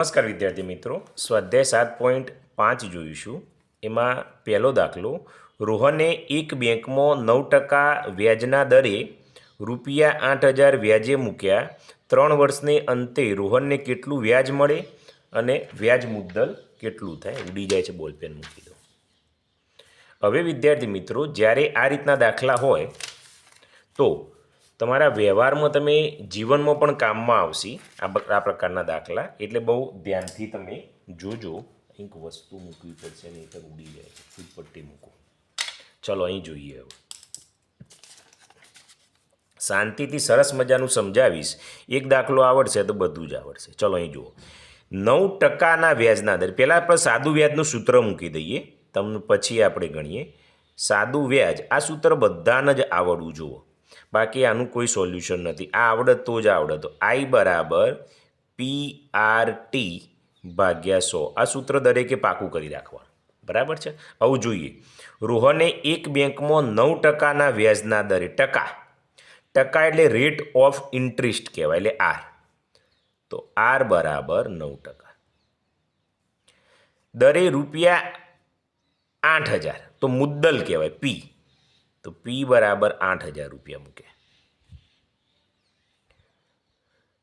નમસ્કાર વિદ્યાર્થી મિત્રો, સ્વાધ્યાય સાત પોઈન્ટ પાંચ જોઈશું. એમાં પહેલો દાખલો, રોહને એક બેંકમાં નવ ટકા વ્યાજના દરે રૂપિયા આઠ હજાર વ્યાજે મૂક્યા. ત્રણ વર્ષને અંતે રોહનને કેટલું વ્યાજ મળે અને વ્યાજ મુદ્દલ કેટલું થાય? ઉડી જાય છે બોલપેન મૂકી દો. હવે વિદ્યાર્થી મિત્રો, જ્યારે આ રીતના દાખલા હોય, તો તમારા વ્યવહારમાં તમે જીવનમાં પણ કામમાં આવશે. આ આ પ્રકારના દાખલા. એટલે બહુ ધ્યાનથી તમે જોજો. કંઈક વસ્તુ મૂકવી પડશે નહીં તો ઉડી જાય છે. ફૂટપટ્ટી મૂકો. ચલો, અહીં જોઈએ હવે. શાંતિથી સરસ મજાનું સમજાવીશ. એક દાખલો આવડશે તો બધું જ આવડશે. ચલો, અહીં જુઓ. નવ ટકાના વ્યાજના દર. પહેલાં આપણે સાદું વ્યાજનું સૂત્ર મૂકી દઈએ. તમને પછી આપણે ગણીએ. સાદું વ્યાજ. આ સૂત્ર બધાને જ આવડવું જુઓ. બાકી આનું કોઈ સોલ્યુશન નથી. આ આવડત તો જ આવડત. આઈ બરાબર પી આર ટી ભાગ્યા સો. આ સૂત્ર દરેકે પાકું કરી રાખવાનું. બરાબર છે? આવું જોઈએ. રોહને એક બેંકમાં નવ ટકાના વ્યાજના દરે ટકા. ટકા એટલે રેટ ઓફ ઇન્ટરેસ્ટ કહેવાય, એટલે આર તો આર બરાબર નવ ટકા. દરે રૂપિયા આઠ હજાર. તો મુદ્દલ કહેવાય પી તો પી બરાબર આઠ હજાર રૂપિયા મૂકે.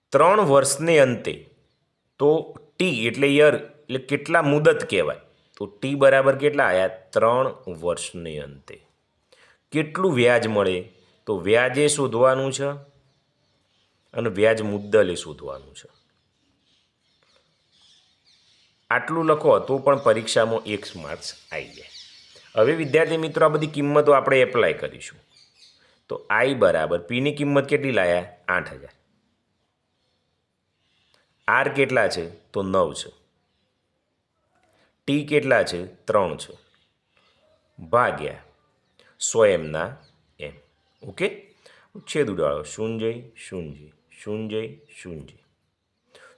ત્રણ વર્ષને અંતે તો ટી એટલે યર એટલે કેટલા મુદત કહેવાય? તો ટી બરાબર કેટલા આવ્યા ત્રણ વર્ષને અંતે. કેટલું વ્યાજ મળે? તો વ્યાજે શોધવાનું છે અને વ્યાજ મુદ્દલે શોધવાનું છે. આટલું લખો તો પણ પરીક્ષામાં એક માર્ક્સ આવી જાય. હવે વિદ્યાર્થી મિત્રો, આ બધી કિંમતો આપણે એપ્લાય કરીશું. તો આઈ બરાબર પીની કિંમત કેટલી લાયા? આઠ હજાર. આર કેટલા છે? તો નવ છે. ટી કેટલા છે? ત્રણ છે. ભાગ્યા સો એમના એમ ઓકે છેદ ઉડાડો. શૂન્ય શૂન્ય શૂન્ય શૂન્ય.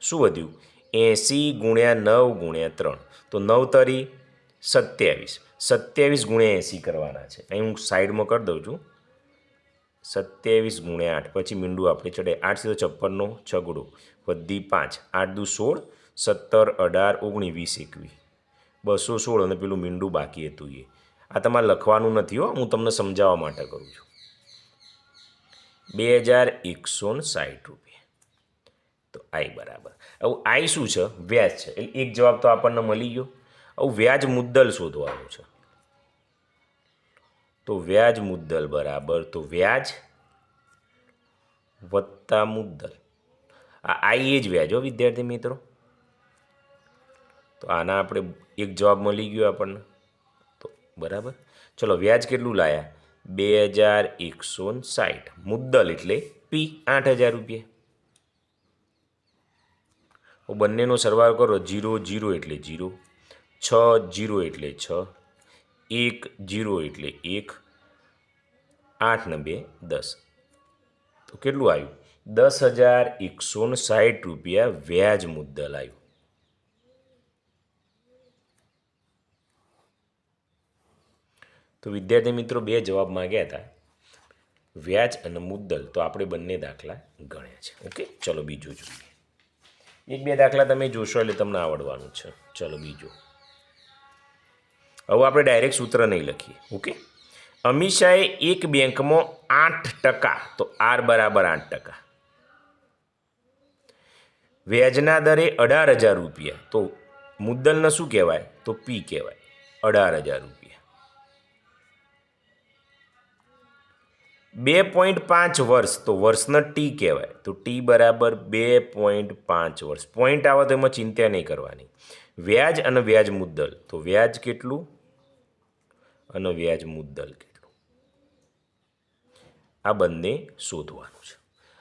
શું વધ્યું? એંસી ગુણ્યા નવ ગુણ્યા ત્રણ. તો નવ તરી સત્યાવીસ. સત્યાવીસ ગુણ્યા એંસી કરવાના છે. અહીં હું સાઈડમાં કરી દઉં છું. સત્યાવીસ ગુણ્યા આઠ. પછી મીંડું આપણે ચડે આઠ સીધો છપ્પનનો છગડો. વધી પાંચ. આઠ દુ સોળ. સત્તર અઢાર ઓગણીસ વીસ એકવીસ. બસો સોળ અને પેલું મીંડું બાકી હતું એ. આ તમારે લખવાનું નથી હો. હું તમને સમજાવવા માટે કરું છું. બે હજાર એકસો સાઠ રૂપિયા. તો આઈ બરાબર. હવે આઈ શું છે? વ્યાજ છે. એટલે એક જવાબ તો આપણને મળી ગયો. હવે વ્યાજ મુદ્દલ શોધવાનું છે. તો વ્યાજ મુદ્દલ બરાબર, તો વ્યાજ વત્તા મુદ્દલ. આ આઈ એ જ વ્યાજ હો, વિદ્યાર્થી મિત્રો. તો આના આપણે એક જવાબ મળી ગયો આપણને. તો બરાબર. ચલો, વ્યાજ કેટલું લાયા? બે હજાર એકસો સાઠ મુદ્દલ એટલે પી, આઠ હજાર રૂપિયા. બંનેનો સરવાળો કરો, જીરો જીરો એટલે જીરો. છ જીરો એટલે છ, એક જીરો એટલે એક, આઠ ને બે દસ. તો કેટલું આવ્યું? દસ હજાર એકસો ને સાઠ રૂપિયા વ્યાજ મુદ્દલ આવ્યું. તો વિદ્યાર્થી મિત્રો બે જવાબ માંગ્યા હતા. વ્યાજ અને મુદ્દલ તો આપણે બંને દાખલા ગણ્યા છે. ઓકે? ચલો બીજું જોઈએ. એક બે દાખલા તમે જોશો એટલે તમને આવડવાનું છે. ચલો બીજું. હવે આપણે ડાયરેક્ટ સૂત્ર નહીં લખીએ. ઓકે અમીષાએ એક બેંકમાં આઠ ટકા, તો આર બરાબર આઠ ટકા. વ્યાજના દરે અઢાર હજાર રૂપિયા. તો મુદ્દલને શું કહેવાય? તો પી કહેવાય. અઢાર હજાર રૂપિયા. બે પોઈન્ટ પાંચ વર્ષ, તો વર્ષના ટી કહેવાય. તો ટી બરાબર બે પોઈન્ટ પાંચ વર્ષ. પોઈન્ટ આવે તો એમાં ચિંતા નહીં કરવાની. વ્યાજ અને વ્યાજ મુદ્દલ. તો વ્યાજ કેટલું? અને વ્યાજ મુદ્દલ કેટલું? આ બંને શોધવાનું છે.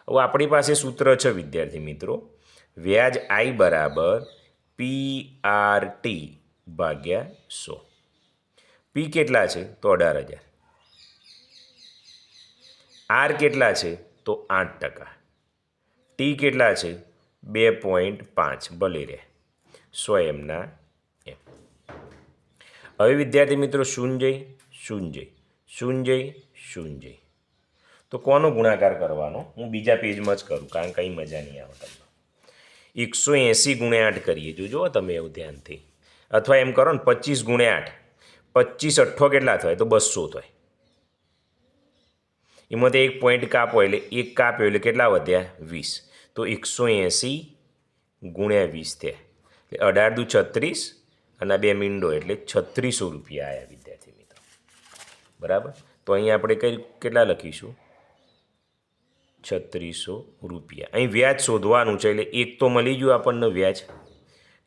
હવે આપણી પાસે સૂત્ર છે, વિદ્યાર્થી મિત્રો. વ્યાજ આઈ બરાબર પી આર ટી ભાગ્યા સો. પી કેટલા છે? તો અઢાર હજાર. આર કેટલા છે? તો આઠ ટકા. ટી કેટલા છે? બે પોઈન્ટ પાંચ. ભલે રહે. સો એમના એમ. હવે વિદ્યાર્થી મિત્રો શૂન્ય શૂન્ય શૂન્ય શૂન્ય તો કોનો ગુણાકાર કરવાનો? હું બીજા પેજમાં જ કરું, કારણ કંઈ મજા નહીં આવે તમને. એકસો એંસી ગુણ્યા આઠ કરીએ જોજો તમે એવું ધ્યાનથી. અથવા એમ કરો ને, પચીસ ગુણ્યા આઠ. પચીસ અઠ્ઠો કેટલા થાય? તો બસો થાય. એમાંથી એક પોઈન્ટ કાપો એટલે એક કાપ્યો એટલે કેટલા વધ્યા? વીસ. તો એકસો એંસી ગુણ્યા વીસ થયા. એટલે અઢાર દુ છત્રીસ અને બે મીંડો એટલે છત્રીસો રૂપિયા આવ્યા વિદ્યાર્થી મિત્રો. બરાબર? તો અહીં આપણે કઈ કેટલા લખીશું? છત્રીસો રૂપિયા. અહીં વ્યાજ શોધવાનું છે એટલે એક તો મળી ગયું આપણને વ્યાજ.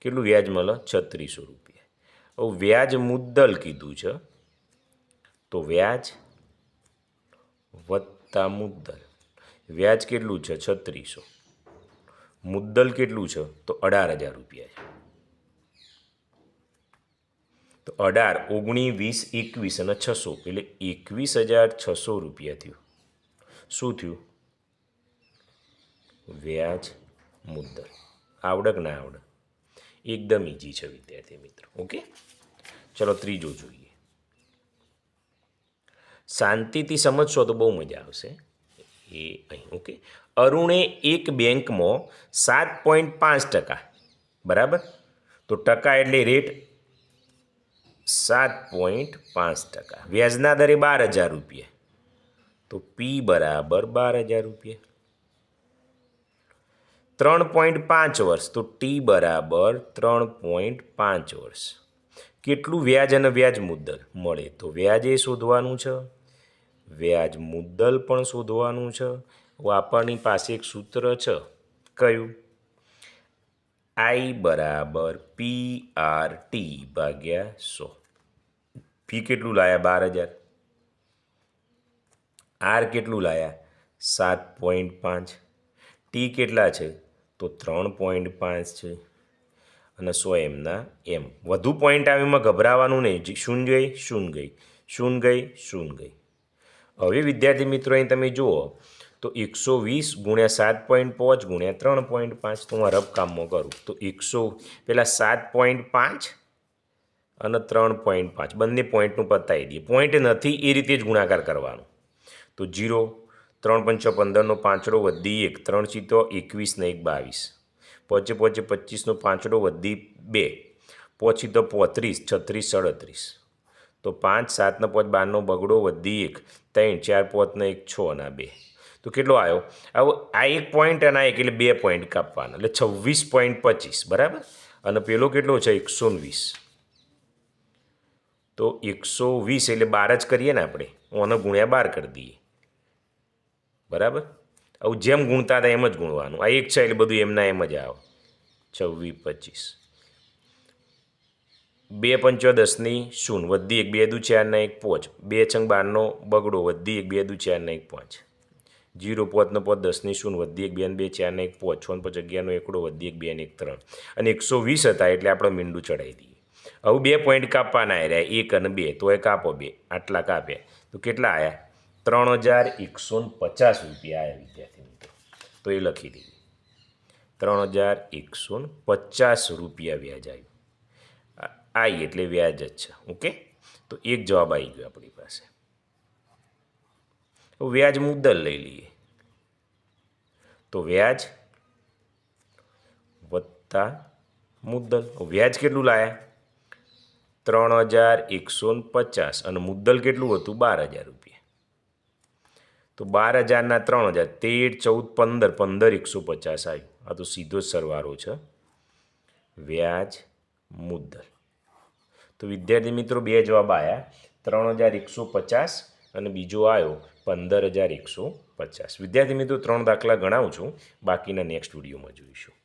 કેટલું વ્યાજ મળે? છત્રીસો રૂપિયા. હવે વ્યાજ મુદ્દલ કીધું છે. તો વ્યાજ વત્તા મુદ્દલ. વ્યાજ કેટલું છે? છત્રીસો. મુદ્દલ કેટલું છે? તો અઢાર હજાર રૂપિયા છે. તો અઢાર, ઓગણી, વીસ, એકવીસ અને છસો, એટલે એકવીસ હજાર છસો રૂપિયા થયું. શું થયું? વ્યાજ, મુદ્દલ. આવડક ના આવડક. એકદમ ઇઝી છે, વિદ્યાર્થી મિત્રો. ઓકે? ચલો ત્રીજો જોઈએ. શાંતિથી સમજશો તો બહુ મજા આવશે. એ અહીં, ઓકે? અરુણે એક બેંકમાં સાત પોઈન્ટ પાંચ ટકા, બરાબર? તો ટકા એટલે રેટ સાત પોઈન્ટ પાંચ ટકા. વ્યાજના દરે બાર હજાર રૂપિયા. તો પી બરાબર બાર હજાર રૂપિયા. ત્રણ પોઈન્ટ પાંચ વર્ષ. તો ટી બરાબર ત્રણ પોઈન્ટ પાંચ વર્ષ. કેટલું વ્યાજ અને વ્યાજ મુદ્દલ મળે? તો વ્યાજ એ શોધવાનું છે. વ્યાજ મુદ્દલ પણ શોધવાનું છે. આપણી પાસે એક સૂત્ર છે. કયું? આઈ બરાબર પી આર ટી ભાગ્યા સો. પી કેટલું લાયા? બાર હજાર. આર કેટલું લાયા? સાત પોઈન્ટ પાંચ. ટી કેટલા છે? તો ત્રણ પોઈન્ટ પાંચ છે. અને સો એમના એમ. વધુ પોઈન્ટ આવે એમાં ગભરાવાનું નહીં. શૂન ગઈ? શૂન ગઈ? શૂન ગઈ? શૂન ગઈ? હવે વિદ્યાર્થી મિત્રો, અહીં તમે જુઓ તો એકસો વીસ ગુણ્યા સાત પોઈન્ટ પાંચ ગુણ્યા ત્રણ પોઈન્ટ પાંચ તો હું આ રબકામમાં કરું. તો એકસો પહેલાં સાત પોઈન્ટ પાંચ અને ત્રણ પોઈન્ટ પાંચ, બંને પોઈન્ટનું પતાવી દઈએ. પોઈન્ટ નથી, એ રીતે જ ગુણાકાર કરવાનો. તો જીરો, ત્રણ પંચો પંદરનો પાંચડો વધી એક, ત્રણ ચીતો એકવીસ ને એક બાવીસ. પોચે પોચે પચીસનો પાંચડો વધી બે, પોચી તો પોત્રીસ, છત્રીસ સડત્રીસ. તો પાંચ, સાતનો પાંચ, બારનો બગડો વધી એક, ત્રણ, ચાર પાંચનો એક, છ અને બે. તો કેટલો આવ્યો આવો, આ એક પોઈન્ટ અને આ એક એટલે બે પોઈન્ટ કાપવાના, એટલે છવ્વીસ પોઈન્ટ પચીસ, બરાબર? અને પેલો કેટલો છે? એકસો વીસ. તો એકસો વીસ એટલે બાર જ કરીએ ને આપણે, ઓને ગુણ્યા બાર કરી દઈએ. બરાબર? આવું જેમ ગુણતા હતા એમ જ ગુણવાનું. આ એક છે એટલે બધું એમના એમ જ આવે. છવ્વીસ, પચીસ. બે પંચો દસની શૂન વધી એક બે દુ ચારના એક પોચ. બે છંગ બારનો બગડો વધી એક બે દુ ચારના એક પાંચ. જીરો પોતનો પોત દસની શૂન વધી એક બે ને બે ચારને એક પોત, છ ને પાંચ અગિયારનો એકડો વધી એક બે ને એક ત્રણ. અને એકસો વીસ હતા એટલે આપણે મીંડું ચડાવી દઈએ. હવે બે પોઈન્ટ કાપવાના આવ્યા એક અને બે તો એ કાપો બે, આટલા કાપ્યા. તો કેટલા આવ્યા ત્રણ હજાર એકસો ને પચાસ રૂપિયા આવ્યા વિદ્યાર્થી મિત્રો. તો એ લખી દઈએ. ત્રણ હજાર એકસો ને પચાસ રૂપિયા વ્યાજ આવ્યું. આઈ એટલે વ્યાજ જ છે, ઓકે? તો એક જવાબ આવી ગયો આપણી પાસે. હવે વ્યાજ મુદ્દલ લઈ લઈએ. તો વ્યાજ વત્તા મુદ્દલ. વ્યાજ કેટલું લાયા? ત્રણ હજાર એકસો પચાસ. અને મુદ્દલ કેટલું હતું? બાર હજાર રૂપિયા. તો બાર હજારના ત્રણ હજાર. તેર, ચૌદ, પંદર. પંદર, એકસો પચાસ આવ્યું. આ તો સીધો જ સરવારો છે. વ્યાજ મુદ્દલ. તો વિદ્યાર્થી મિત્રો, બે જવાબ આવ્યા ત્રણ હજાર એકસો પચાસ અને બીજો આવ્યો. પંદર હજાર એકસો પચાસ. વિદ્યાર્થી મિત્રો ત્રણ દાખલા ગણાવું છું. બાકીના નેક્સ્ટ વિડીયોમાં જોઈશું.